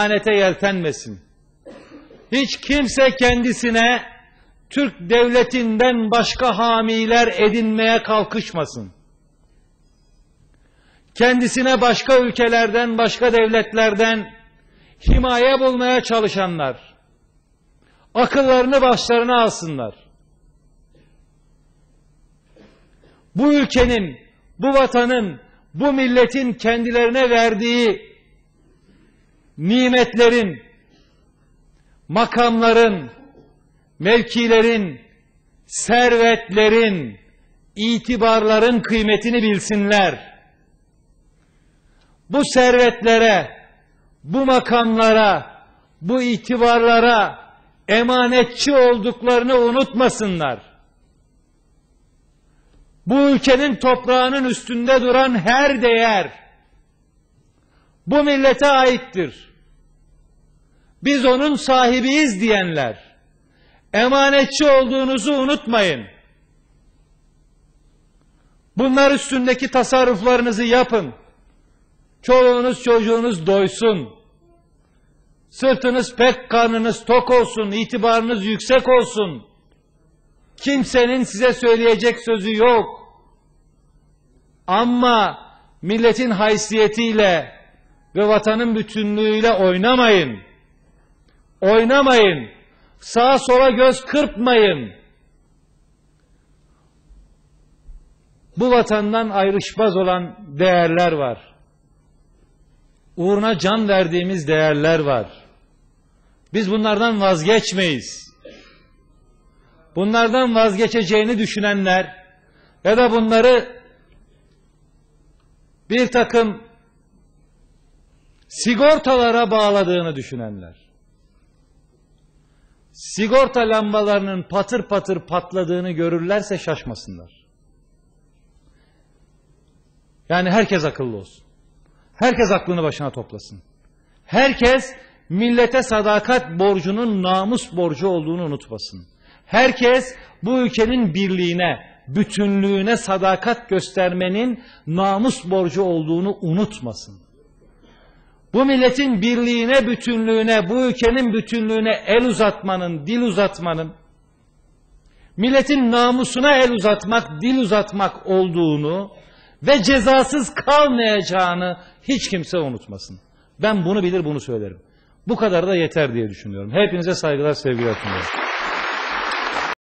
lanete yeltenmesin. Hiç kimse kendisine Türk devletinden başka hamiler edinmeye kalkışmasın. Kendisine başka ülkelerden, başka devletlerden himaye bulmaya çalışanlar, akıllarını başlarına alsınlar. Bu ülkenin, bu vatanın, bu milletin kendilerine verdiği nimetlerin, makamların, mevkilerin, servetlerin, itibarların kıymetini bilsinler. Bu servetlere, bu makamlara, bu itibarlara emanetçi olduklarını unutmasınlar. Bu ülkenin toprağının üstünde duran her değer bu millete aittir. Biz onun sahibiyiz diyenler emanetçi olduğunuzu unutmayın. Bunlar üstündeki tasarruflarınızı yapın. Çoluğunuz çocuğunuz doysun. Sırtınız pek karnınız tok olsun, itibarınız yüksek olsun. Kimsenin size söyleyecek sözü yok. Ama milletin haysiyetiyle ve vatanın bütünlüğüyle oynamayın. Oynamayın. Sağa sola göz kırpmayın. Bu vatandan ayrışmaz olan değerler var. Uğruna can verdiğimiz değerler var. Biz bunlardan vazgeçmeyiz. Bunlardan vazgeçeceğini düşünenler ya da bunları bir takım sigortalara bağladığını düşünenler. Sigorta lambalarının patır patır patladığını görürlerse şaşmasınlar. Yani herkes akıllı olsun. Herkes aklını başına toplasın. Herkes millete sadakat borcunun namus borcu olduğunu unutmasın. Herkes bu ülkenin birliğine, bütünlüğüne sadakat göstermenin namus borcu olduğunu unutmasın. Bu milletin birliğine, bütünlüğüne, bu ülkenin bütünlüğüne el uzatmanın, dil uzatmanın, milletin namusuna el uzatmak, dil uzatmak olduğunu ve cezasız kalmayacağını hiç kimse unutmasın. Ben bunu bilir, bunu söylerim. Bu kadar da yeter diye düşünüyorum. Hepinize saygılar, sevgiler sunuyorum.